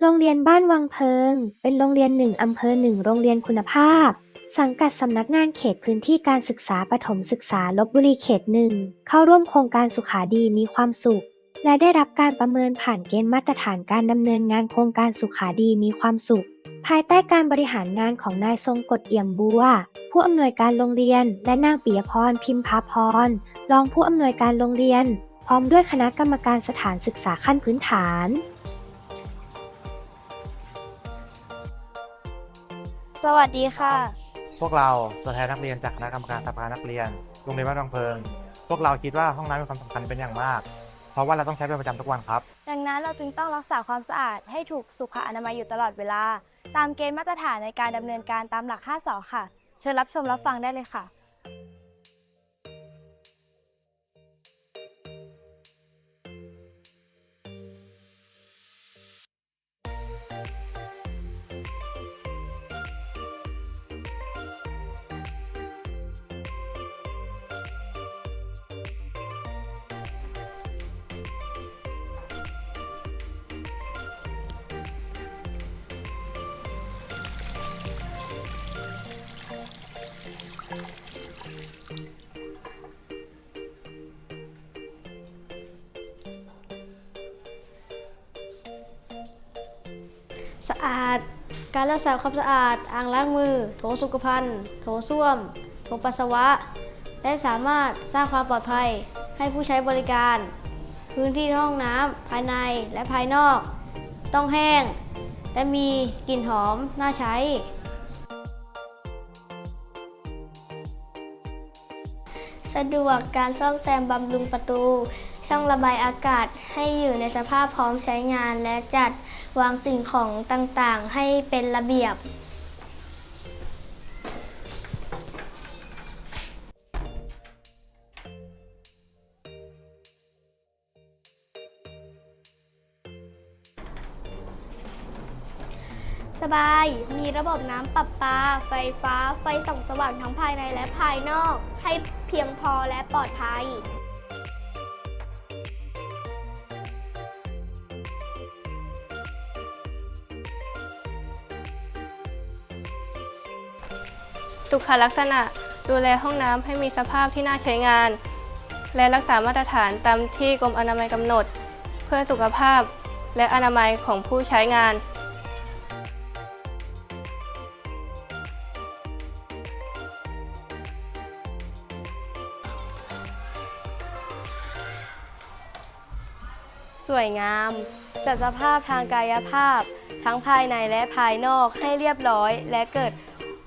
โรงเรียนบ้านวังเพิง เป็นโรงเรียนหนึ่งอำเภอหนึ่งโรงเรียนคุณภาพ สังกัดสำนักงานเขตพื้นที่การศึกษาประถมศึกษาลบบุรีเขตหนึ่งเข้าร่วมโครงการสุขาดีมีความสุข และได้รับการประเมินผ่านเกณฑ์มาตรฐานการดำเนินงานโครงการสุขาดีมีความสุข ภายใต้การบริหารงานของนายทรงกฎเอี่ยมบัว ผู้อำนวยการโรงเรียน และนางปิยพรพิมพาพรรองผู้อำนวยการโรงเรียน พร้อมด้วยคณะกรรมการสถานศึกษาขั้นพื้นฐาน สวัสดีค่ะ พวกเราตัวแทนนักเรียนจากคณะกรรมการสภานักเรียนโรงเรียนบ้านบางเพิง พวกเราคิดว่าห้องน้ำมีความสำคัญเป็นอย่างมาก เพราะว่าเราต้องใช้เป็นประจำทุกวันครับ ดังนั้นเราจึงต้องรักษาความสะอาดให้ถูกสุขอนามัยอยู่ตลอดเวลา ตามเกณฑ์มาตรฐานในการดำเนินการตามหลัก5สอค่ะ เชิญรับชมรับฟังได้เลยค่ะ สะอาด การรักษาความสะอาด อ่างล้างมือ โถสุขภัณฑ์ โถส้วม โถปัสสาวะ และสามารถสร้างความปลอดภัยให้ผู้ใช้บริการ พื้นที่ห้องน้ำภายในและภายนอก ต้องแห้ง และมีกลิ่นหอมน่าใช้ สะดวกการซ่อมแซมบำรุงประตู ช่องระบายอากาศให้อยู่ในสภาพพร้อมใช้งาน และจัดวางสิ่งของต่างๆ ให้เป็นระเบียบสบาย มีระบบน้ำประปา ไฟฟ้า ไฟส่องสว่างทั้งภายในและภายนอก ให้เพียงพอและปลอดภัย สุขลักษณะดูแลห้องน้ำให้มีสภาพที่น่าใช้งาน และรักษามาตรฐานตามที่กรมอนามัยกำหนด เพื่อสุขภาพและอนามัยของผู้ใช้งานสวยงาม จัดสภาพทางกายภาพ ทั้งภายในและภายนอกให้เรียบร้อยและเกิด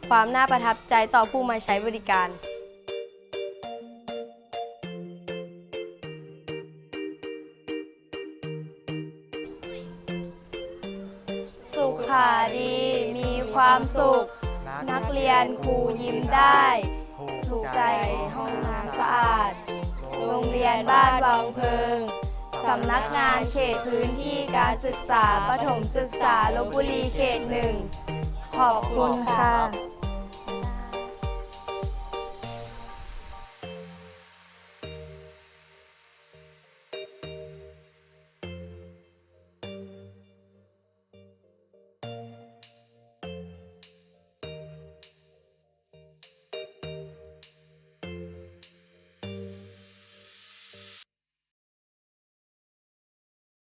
ความน่าประทับใจต่อผู้มาใช้บริการสุขาดีมีความสุข นักเรียนครูยิ้มได้ ถูกใจห้องน้ำสะอาด โรงเรียนบ้านวังเพิง สำนักงานเขตพื้นที่การศึกษาประถมศึกษาลบบุรีเขตหนึ่ง ขอบคุณค่ะ